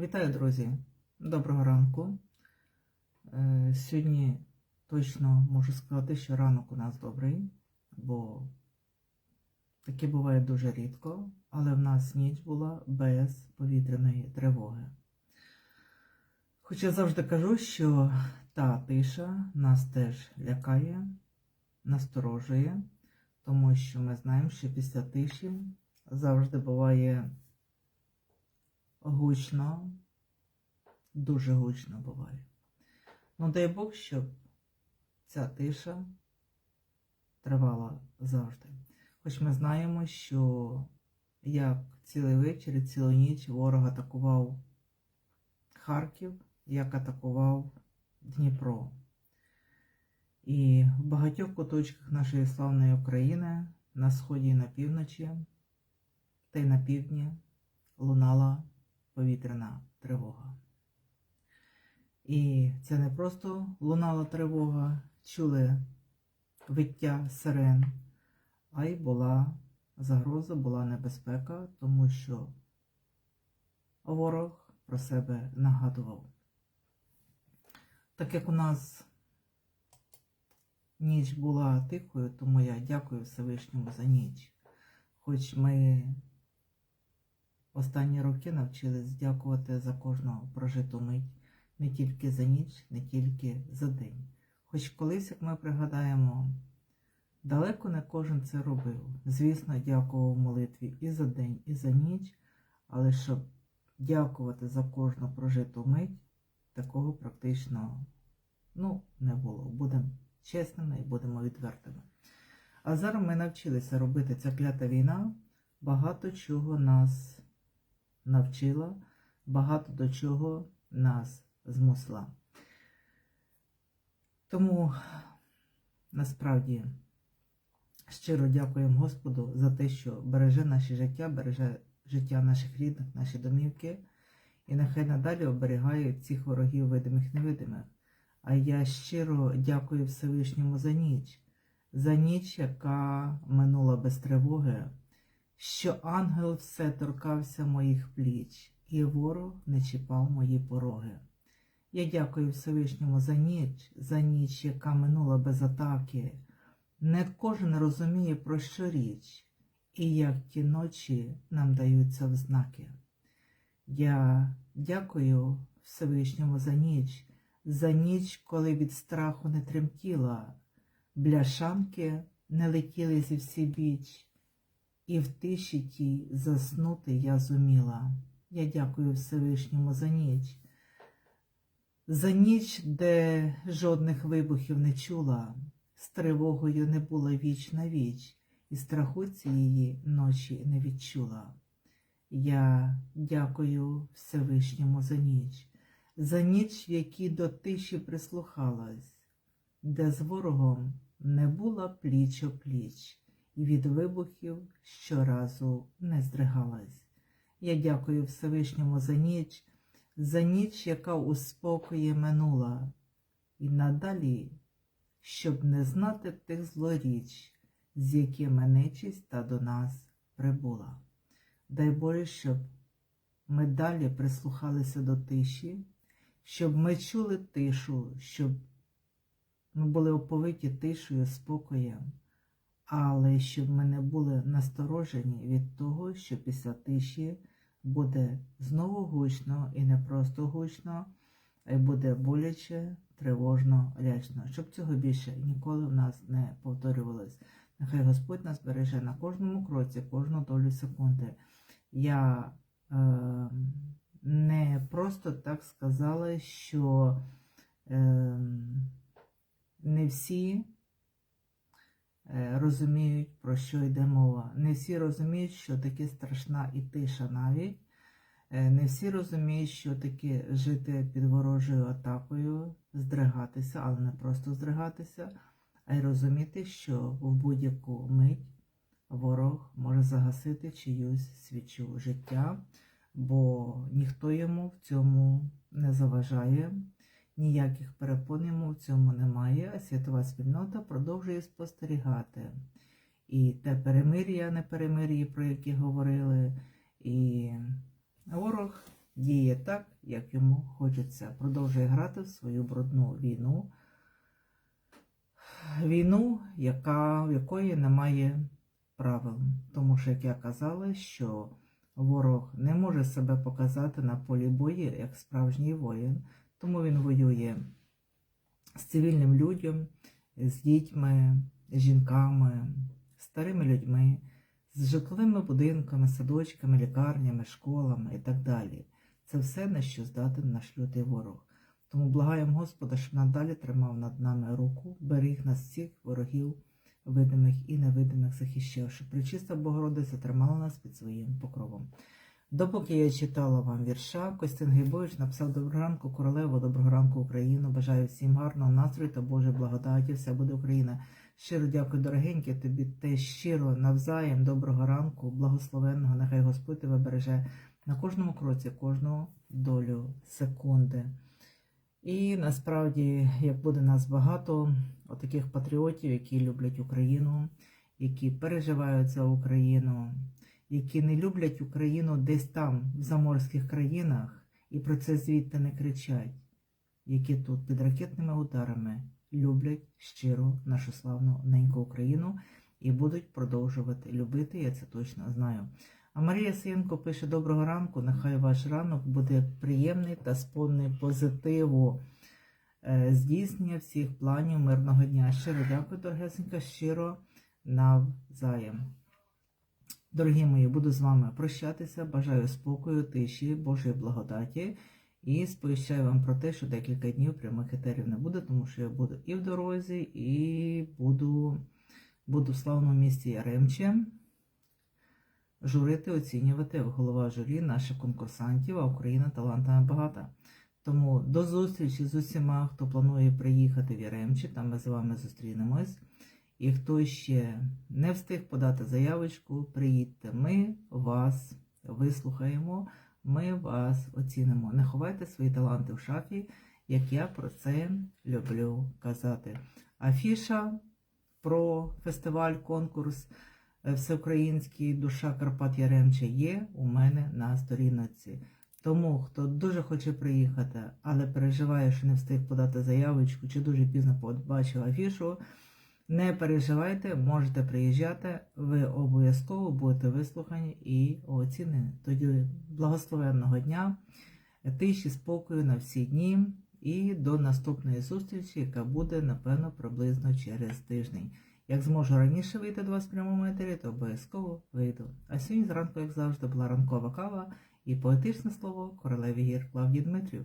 Вітаю, друзі! Доброго ранку. Е, Сьогодні точно можу сказати, що ранок у нас добрий, бо таке буває дуже рідко, але в нас ніч була без повітряної тривоги. Хоча завжди кажу, що та тиша нас теж лякає, насторожує, тому що ми знаємо, що після тиші завжди буває гучно, дуже гучно буває. Ну, дай Бог, щоб ця тиша тривала завжди. Хоч ми знаємо, що як цілий вечір і цілу ніч ворог атакував Харків, як атакував Дніпро. І в багатьох куточках нашої славної України на сході і на півночі та й на півдні лунала повітряна тривога. І це не просто лунала тривога, чули виття сирен, а й була загроза, була небезпека, тому що ворог про себе нагадував. Так як у нас ніч була тихою, тому я дякую Всевишньому за ніч. Хоч ми останні роки навчились дякувати за кожну прожиту мить, не тільки за ніч, не тільки за день. Хоч колись, як ми пригадаємо, далеко не кожен це робив. Звісно, дякував молитві і за день, і за ніч, але щоб дякувати за кожну прожиту мить, такого практично ну, не було. Будемо чесними і будемо відвертими. А зараз ми навчилися робити ця клята війна, багато чого нас навчила, багато до чого нас змусила. Тому насправді щиро дякуємо Господу за те, що береже наше життя, береже життя наших рідних, наші домівки, і нехай надалі оберігає цих ворогів видимих невидимих. А я щиро дякую Всевишньому за ніч, за ніч, яка минула без тривоги, що ангел все торкався моїх пліч, і ворог не чіпав мої пороги. Я дякую Всевишньому за ніч, за ніч, яка минула без атаки. Не кожен розуміє, про що річ, і як ті ночі нам даються взнаки. Я дякую Всевишньому за ніч, за ніч, коли від страху не тремтіла, бляшанки не летіли зі всі біч, і в тиші тій заснути я зуміла. Я дякую Всевишньому за ніч, за ніч, де жодних вибухів не чула, з тривогою не була віч на віч, і страху цієї ночі не відчула. Я дякую Всевишньому за ніч, за ніч, в якій до тиші прислухалась, де з ворогом не була пліч о пліч, і від вибухів щоразу не здригалась. Я дякую Всевишньому за ніч, за ніч, яка у спокої минула, і надалі, щоб не знати тих злоріч, з якими нечисть та до нас прибула. Дай Боже, щоб ми далі прислухалися до тиші, щоб ми чули тишу, щоб ми були оповиті тишою, спокоєм, але щоб ми не були насторожені від того, що після тиші буде знову гучно і не просто гучно, а й буде боляче, тривожно, лячно, щоб цього більше ніколи в нас не повторювалось. Нехай Господь нас береже на кожному кроці, кожну долю секунди. Я е, не просто так сказала, що е, не всі розуміють, про що йде мова. Не всі розуміють, що таке страшна і тиша навіть. Е, Не всі розуміють, що таке жити під ворожою атакою, здригатися, але не просто здригатися, а й розуміти, що в будь-яку мить ворог може загасити чиюсь свічу життя, бо ніхто йому в цьому не заважає, ніяких перепон йому в цьому немає, а світова спільнота продовжує спостерігати. І те перемир'я, не перемир'я, про яке говорили, і ворог діє так, як йому хочеться. Продовжує грати в свою брудну війну. Війну, яка, в якої немає правил. Тому що, як я казала, що ворог не може себе показати на полі бою як справжній воїн, тому він воює з цивільним людям, з дітьми, з жінками, старими людьми, з житловими будинками, садочками, лікарнями, школами і так далі. Це все, на що здатен наш лютий ворог. Тому благаємо Господа, щоб надалі тримав над нами руку, беріг нас всіх ворогів, видимих і невидимих захищав, щоб причиста Богородиця тримала нас під своїм покровом. Допоки я читала вам вірша, Костян Грибович написав Доброго ранку, королево, доброго ранку, Україну. Бажаю всім гарного настрою та Божої благодаті. Все буде Україна. Щиро дякую, дорогенькі, тобі теж щиро навзаєм. Доброго ранку, благословенного. Нехай Господь тебе береже на кожному кроці, кожну долю секунди. І насправді, як буде нас багато, отаких патріотів, які люблять Україну, які переживають за Україну, які не люблять Україну десь там, в заморських країнах, і про це звідти не кричать, які тут під ракетними ударами люблять щиро нашу славну неньку Україну і будуть продовжувати любити, я це точно знаю. А Марія Синко пише: Доброго ранку, нехай ваш ранок буде приємний та сповнений позитиву. Е, Здійснення всіх планів мирного дня. Щиро дякую, дорогесенька, щиро навзаєм. Дорогі мої, буду з вами прощатися. Бажаю спокою, тиші, Божої благодаті. І сповіщаю вам про те, що декілька днів прямих етерів не буде, тому що я буду і в дорозі, і буду, буду в славному місті Яремче журити, оцінювати голова журі наших конкурсантів, а Україна талантами багата. Тому до зустрічі з усіма, хто планує приїхати в Яремче, там ми з вами зустрінемось. І хто ще не встиг подати заявочку, приїдьте. Ми вас вислухаємо, ми вас оцінимо. Не ховайте свої таланти в шафі, як я про це люблю казати. Афіша про фестиваль, конкурс е, Всеукраїнський душа Карпат Яремче є у мене на сторінці. Тому, хто дуже хоче приїхати, але переживає, що не встиг подати заявочку, чи дуже пізно побачив афішу, не переживайте, можете приїжджати, ви обов'язково будете вислухані і оцінені. Тоді благословенного дня, тиші, спокою на всі дні і до наступної зустрічі, яка буде, напевно, приблизно через тиждень. Як зможу раніше вийти до вас в прямому етері, то обов'язково вийду. А сьогодні зранку, як завжди, була ранкова кава і поетичне слово королеві гір Клавдії Дмитрів.